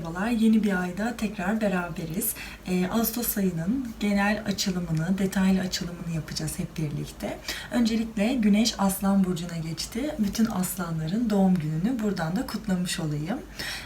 Merhabalar, yeni bir ayda tekrar beraberiz. Ee, Ağustos ayının genel açılımını, detaylı açılımını yapacağız hep birlikte. Öncelikle Güneş Aslan Burcu'na geçti. Bütün aslanların doğum gününü buradan da kutlamış olayım.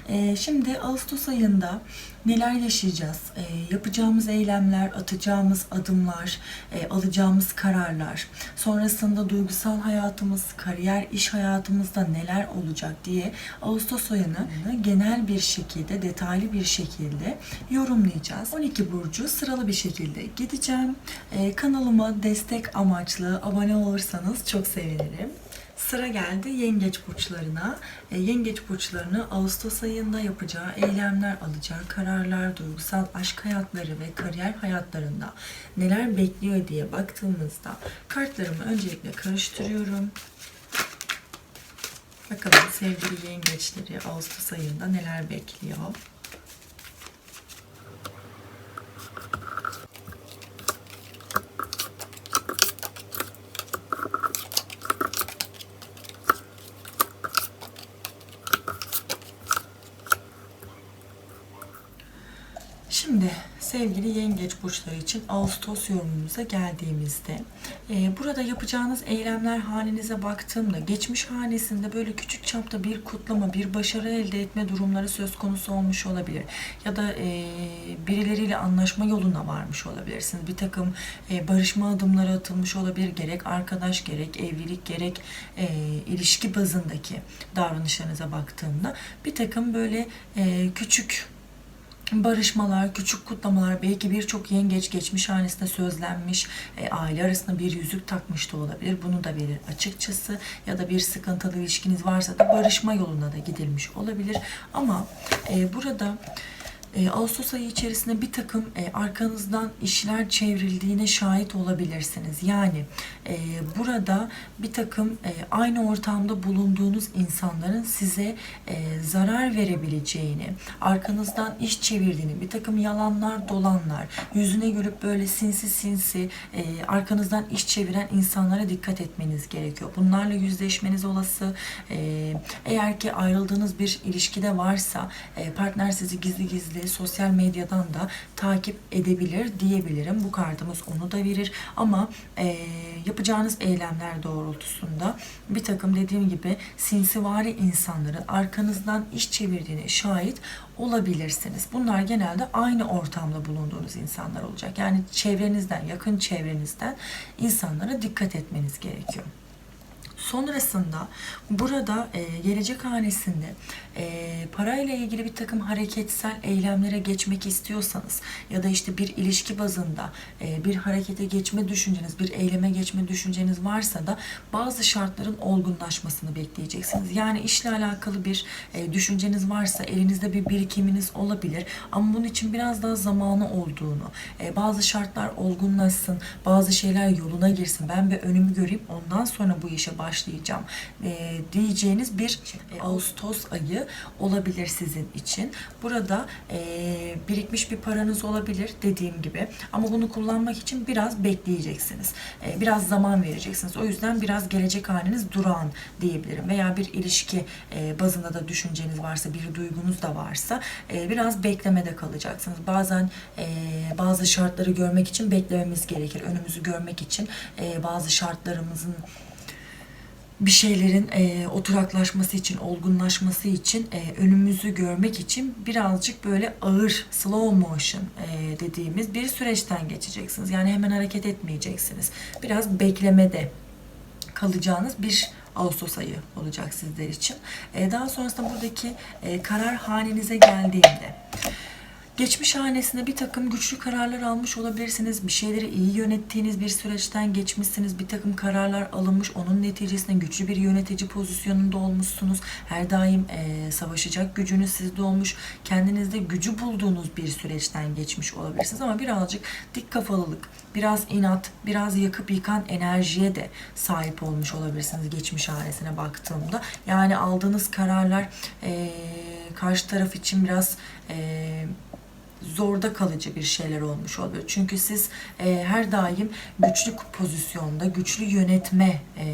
Ee, şimdi Ağustos ayında neler yaşayacağız? Ee, yapacağımız eylemler, atacağımız adımlar, e, alacağımız kararlar, sonrasında duygusal hayatımız, kariyer, iş hayatımızda neler olacak diye Ağustos ayını genel bir şekilde, detaylı bir şekilde yorumlayacağız. 12 burcu sıralı bir şekilde gideceğim. Ee, kanalıma destek amaçlı abone olursanız çok sevinirim. Sıra geldi yengeç burçlarına. E, yengeç burçlarını Ağustos ayında yapacağı eylemler, alacağı kararlar, duygusal aşk hayatları ve kariyer hayatlarında neler bekliyor diye baktığımızda kartlarımı öncelikle karıştırıyorum. Bakalım sevgili yengeçleri Ağustos ayında neler bekliyor. Şimdi sevgili yengeç burçları için Ağustos yorumumuza geldiğimizde e, burada yapacağınız eylemler hanenize baktığımda geçmiş hanesinde böyle küçük çapta bir kutlama, bir başarı elde etme durumları söz konusu olmuş olabilir. Ya da e, birileriyle anlaşma yoluna varmış olabilirsiniz. Bir takım e, barışma adımları atılmış olabilir. Gerek arkadaş, gerek evlilik, gerek e, ilişki bazındaki davranışlarınıza baktığımda bir takım böyle e, küçük barışmalar, küçük kutlamalar, belki birçok yengeç geçmiş hanesinde sözlenmiş, e, aile arasında bir yüzük takmış da olabilir. Bunu da verir açıkçası. Ya da bir sıkıntılı ilişkiniz varsa da barışma yoluna da gidilmiş olabilir. Ama e, burada e, Ağustos ayı içerisinde bir takım e, arkanızdan işler çevrildiğine şahit olabilirsiniz. Yani e, burada bir takım e, aynı ortamda bulunduğunuz insanların size e, zarar verebileceğini, arkanızdan iş çevirdiğini, bir takım yalanlar, dolanlar, yüzüne gülüp böyle sinsi sinsi e, arkanızdan iş çeviren insanlara dikkat etmeniz gerekiyor. Bunlarla yüzleşmeniz olası. E, eğer ki ayrıldığınız bir ilişkide varsa e, partner sizi gizli gizli sosyal medyadan da takip edebilir diyebilirim. Bu kartımız onu da verir ama e, yapacağınız eylemler doğrultusunda bir takım dediğim gibi sinsivari insanların arkanızdan iş çevirdiğine şahit olabilirsiniz. Bunlar genelde aynı ortamda bulunduğunuz insanlar olacak. Yani çevrenizden, yakın çevrenizden insanlara dikkat etmeniz gerekiyor. Sonrasında burada e, gelecek hanesinde e, parayla ilgili bir takım hareketsel eylemlere geçmek istiyorsanız ya da işte bir ilişki bazında e, bir harekete geçme düşünceniz, bir eyleme geçme düşünceniz varsa da bazı şartların olgunlaşmasını bekleyeceksiniz. Yani işle alakalı bir e, düşünceniz varsa elinizde bir birikiminiz olabilir ama bunun için biraz daha zamanı olduğunu, e, bazı şartlar olgunlaşsın, bazı şeyler yoluna girsin, ben bir önümü göreyim ondan sonra bu işe başlayacağım e, diyeceğiniz bir e, Ağustos ayı olabilir sizin için. Burada e, birikmiş bir paranız olabilir dediğim gibi ama bunu kullanmak için biraz bekleyeceksiniz. E, biraz zaman vereceksiniz. O yüzden biraz gelecek haliniz durağan diyebilirim. Veya bir ilişki e, bazında da düşünceniz varsa, bir duygunuz da varsa e, biraz beklemede kalacaksınız. Bazen e, bazı şartları görmek için beklememiz gerekir. Önümüzü görmek için e, bazı şartlarımızın bir şeylerin e, oturaklaşması için, olgunlaşması için, e, önümüzü görmek için birazcık böyle ağır, slow motion e, dediğimiz bir süreçten geçeceksiniz. Yani hemen hareket etmeyeceksiniz. Biraz beklemede kalacağınız bir Ağustos ayı olacak sizler için. E, daha sonrasında buradaki e, karar hanenize geldiğinde Geçmiş hanesinde bir takım güçlü kararlar almış olabilirsiniz. Bir şeyleri iyi yönettiğiniz bir süreçten geçmişsiniz. Bir takım kararlar alınmış. Onun neticesinde güçlü bir yönetici pozisyonunda olmuşsunuz. Her daim e, savaşacak gücünüz sizde olmuş. Kendinizde gücü bulduğunuz bir süreçten geçmiş olabilirsiniz. Ama birazcık dik kafalılık, biraz inat, biraz yakıp yıkan enerjiye de sahip olmuş olabilirsiniz geçmiş hanesine baktığımda. Yani aldığınız kararlar e, karşı taraf için biraz... E, zorda kalıcı bir şeyler olmuş oluyor. Çünkü siz e, her daim güçlü pozisyonda, güçlü yönetme e,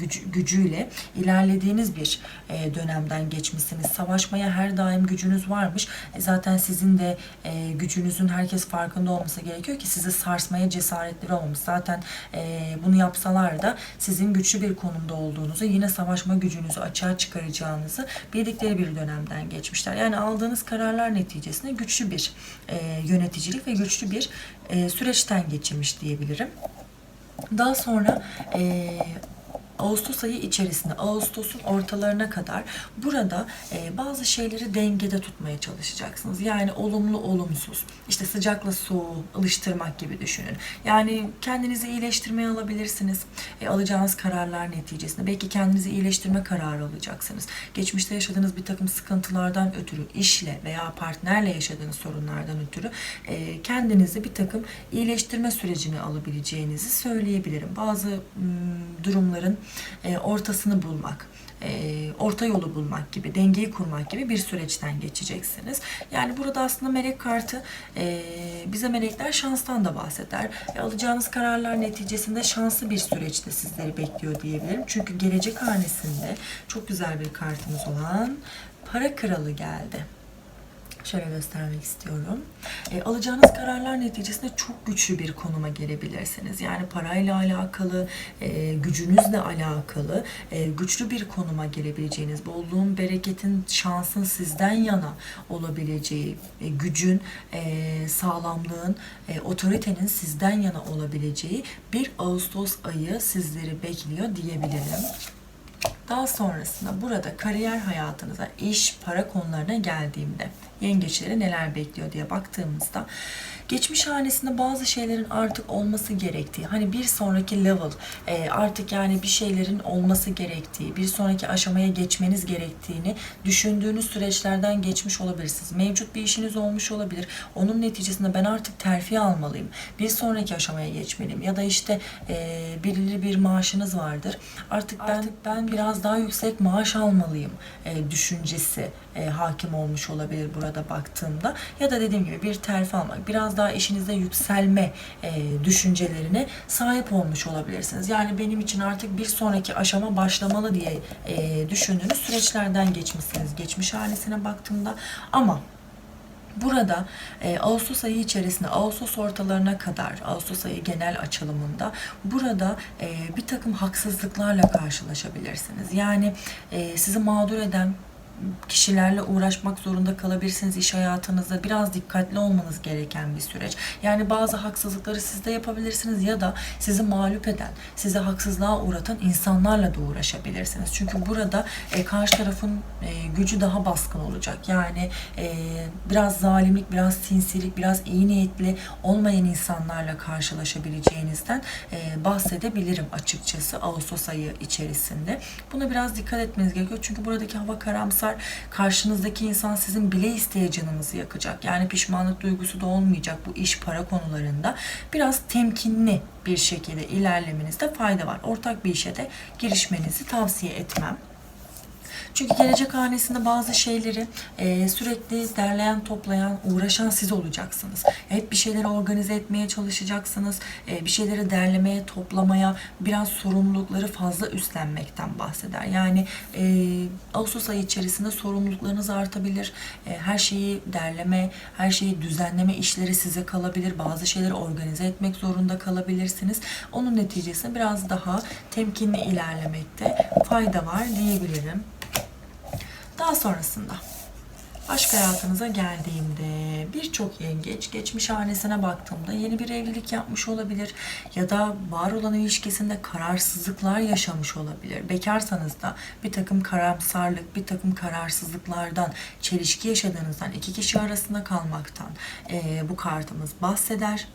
güc- gücüyle ilerlediğiniz bir e, dönemden geçmişsiniz. Savaşmaya her daim gücünüz varmış. E, zaten sizin de e, gücünüzün herkes farkında olması gerekiyor ki sizi sarsmaya cesaretleri olmamış. Zaten e, bunu yapsalar da sizin güçlü bir konumda olduğunuzu, yine savaşma gücünüzü açığa çıkaracağınızı bildikleri bir dönemden geçmişler. Yani aldığınız kararlar neticesinde güçlü bir e, yöneticilik ve güçlü bir e, süreçten geçirmiş diyebilirim. Daha sonra e, Ağustos ayı içerisinde, Ağustos'un ortalarına kadar burada e, bazı şeyleri dengede tutmaya çalışacaksınız. Yani olumlu, olumsuz. İşte sıcakla soğuğu alıştırmak gibi düşünün. Yani kendinizi iyileştirmeye alabilirsiniz. E, alacağınız kararlar neticesinde. Belki kendinizi iyileştirme kararı alacaksınız. Geçmişte yaşadığınız bir takım sıkıntılardan ötürü, işle veya partnerle yaşadığınız sorunlardan ötürü e, kendinizi bir takım iyileştirme sürecine alabileceğinizi söyleyebilirim. Bazı mm, durumların e, ortasını bulmak, e, orta yolu bulmak gibi, dengeyi kurmak gibi bir süreçten geçeceksiniz. Yani burada aslında melek kartı e, bize melekler şanstan da bahseder. E, alacağınız kararlar neticesinde şanslı bir süreçte sizleri bekliyor diyebilirim. Çünkü gelecek hanesinde çok güzel bir kartımız olan para kralı geldi. Şöyle göstermek istiyorum. E, alacağınız kararlar neticesinde çok güçlü bir konuma gelebilirsiniz. Yani parayla alakalı, e, gücünüzle alakalı e, güçlü bir konuma gelebileceğiniz, bolluğun, bereketin, şansın sizden yana olabileceği, e, gücün, e, sağlamlığın, e, otoritenin sizden yana olabileceği bir Ağustos ayı sizleri bekliyor diyebilirim. Daha sonrasında burada kariyer hayatınıza, iş, para konularına geldiğimde yengeçleri neler bekliyor diye baktığımızda geçmiş hanesinde bazı şeylerin artık olması gerektiği, hani bir sonraki level, e, artık yani bir şeylerin olması gerektiği, bir sonraki aşamaya geçmeniz gerektiğini düşündüğünüz süreçlerden geçmiş olabilirsiniz. Mevcut bir işiniz olmuş olabilir. Onun neticesinde ben artık terfi almalıyım. Bir sonraki aşamaya geçmeliyim. Ya da işte e, belirli bir maaşınız vardır. Artık ben ben biraz daha yüksek maaş almalıyım e, düşüncesi e, hakim olmuş olabilir burada baktığımda. Ya da dediğim gibi bir terfi almak, biraz daha işinizde yükselme e, düşüncelerine sahip olmuş olabilirsiniz. Yani benim için artık bir sonraki aşama başlamalı diye e, düşündüğünüz süreçlerden geçmişsiniz. Geçmiş hanesine baktığımda ama Burada e, Ağustos ayı içerisinde Ağustos ortalarına kadar Ağustos ayı genel açılımında burada e, bir takım haksızlıklarla karşılaşabilirsiniz. Yani e, sizi mağdur eden kişilerle uğraşmak zorunda kalabilirsiniz iş hayatınızda. Biraz dikkatli olmanız gereken bir süreç. Yani bazı haksızlıkları siz de yapabilirsiniz ya da sizi mağlup eden, sizi haksızlığa uğratan insanlarla da uğraşabilirsiniz. Çünkü burada e, karşı tarafın e, gücü daha baskın olacak. Yani e, biraz zalimlik, biraz sinsilik, biraz iyi niyetli olmayan insanlarla karşılaşabileceğinizden e, bahsedebilirim açıkçası Ağustos ayı içerisinde. Buna biraz dikkat etmeniz gerekiyor. Çünkü buradaki hava karamsar karşınızdaki insan sizin bile isteye canınızı yakacak. Yani pişmanlık duygusu da olmayacak bu iş para konularında. Biraz temkinli bir şekilde ilerlemenizde fayda var. Ortak bir işe de girişmenizi tavsiye etmem. Çünkü gelecek hanesinde bazı şeyleri e, sürekli derleyen, toplayan, uğraşan siz olacaksınız. Hep bir şeyleri organize etmeye çalışacaksınız. E, bir şeyleri derlemeye, toplamaya, biraz sorumlulukları fazla üstlenmekten bahseder. Yani e, Ağustos ayı içerisinde sorumluluklarınız artabilir. E, her şeyi derleme, her şeyi düzenleme işleri size kalabilir. Bazı şeyleri organize etmek zorunda kalabilirsiniz. Onun neticesinde biraz daha temkinli ilerlemekte fayda var diyebilirim. Daha sonrasında aşk hayatınıza geldiğimde birçok yengeç geçmiş hanesine baktığımda yeni bir evlilik yapmış olabilir ya da var olan ilişkisinde kararsızlıklar yaşamış olabilir. Bekarsanız da bir takım karamsarlık, bir takım kararsızlıklardan, çelişki yaşadığınızdan, iki kişi arasında kalmaktan eee, bu kartımız bahseder.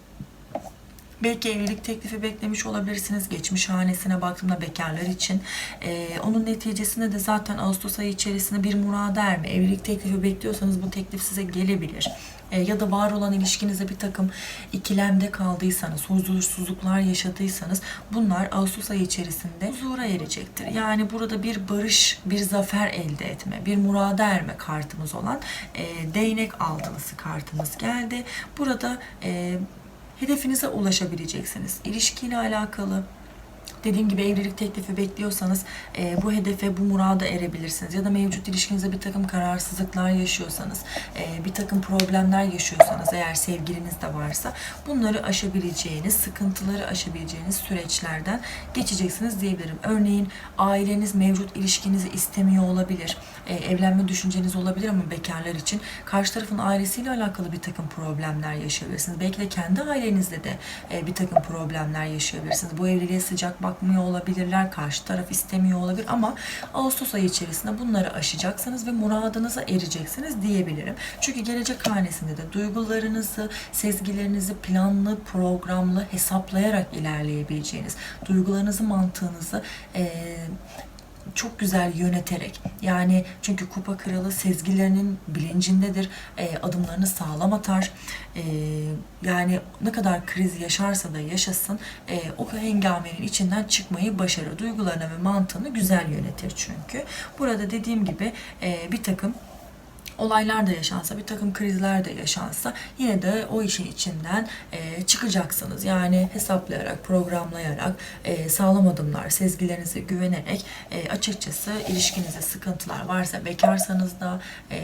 Belki evlilik teklifi beklemiş olabilirsiniz. Geçmiş hanesine baktığımda bekarlar için. Ee, onun neticesinde de zaten Ağustos ayı içerisinde bir murada erme. Evlilik teklifi bekliyorsanız bu teklif size gelebilir. Ee, ya da var olan ilişkinize bir takım ikilemde kaldıysanız, huzursuzluklar yaşadıysanız bunlar Ağustos ayı içerisinde huzura erecektir. Yani burada bir barış, bir zafer elde etme, bir murada erme kartımız olan e, değnek altılısı kartımız geldi. Burada e, hedefinize ulaşabileceksiniz. İlişkiyle alakalı, Dediğim gibi evlilik teklifi bekliyorsanız e, bu hedefe, bu murada erebilirsiniz. Ya da mevcut ilişkinizde bir takım kararsızlıklar yaşıyorsanız, e, bir takım problemler yaşıyorsanız eğer sevgiliniz de varsa bunları aşabileceğiniz, sıkıntıları aşabileceğiniz süreçlerden geçeceksiniz diyebilirim. Örneğin aileniz mevcut ilişkinizi istemiyor olabilir. E, evlenme düşünceniz olabilir ama bekarlar için karşı tarafın ailesiyle alakalı bir takım problemler yaşayabilirsiniz. Belki de kendi ailenizde de e, bir takım problemler yaşayabilirsiniz. Bu evliliğe sıcak bakmıyor olabilirler, karşı taraf istemiyor olabilir ama Ağustos ayı içerisinde bunları aşacaksınız ve muradınıza ereceksiniz diyebilirim. Çünkü gelecek hanesinde de duygularınızı, sezgilerinizi planlı, programlı hesaplayarak ilerleyebileceğiniz, duygularınızı, mantığınızı eee çok güzel yöneterek yani çünkü kupa kralı sezgilerinin bilincindedir e, adımlarını sağlam atar E, yani ne kadar kriz yaşarsa da yaşasın e, o hengamenin içinden çıkmayı başarır duygularını ve mantığını güzel yönetir çünkü. Burada dediğim gibi e, bir takım olaylar da yaşansa, bir takım krizler de yaşansa yine de o işin içinden e, çıkacaksınız. Yani hesaplayarak, programlayarak, e, sağlam adımlar, sezgilerinize güvenerek e, açıkçası ilişkinizde sıkıntılar varsa, bekarsanız da e,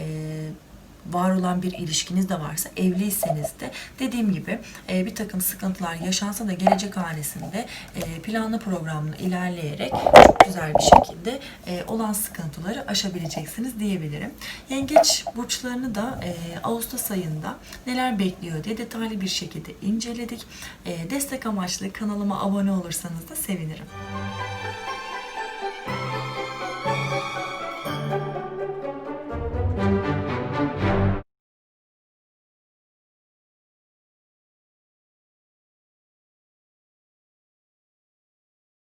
var olan bir ilişkiniz de varsa, evliyseniz de dediğim gibi e, bir takım sıkıntılar yaşansa da gelecek hanesinde e, planlı programlı ilerleyerek çok güzel bir şekilde e, olan sıkıntıları aşabileceksiniz diyebilirim. Yengeç burçlarını da e, Ağustos ayında neler bekliyor diye detaylı bir şekilde inceledik. E, destek amaçlı kanalıma abone olursanız da sevinirim.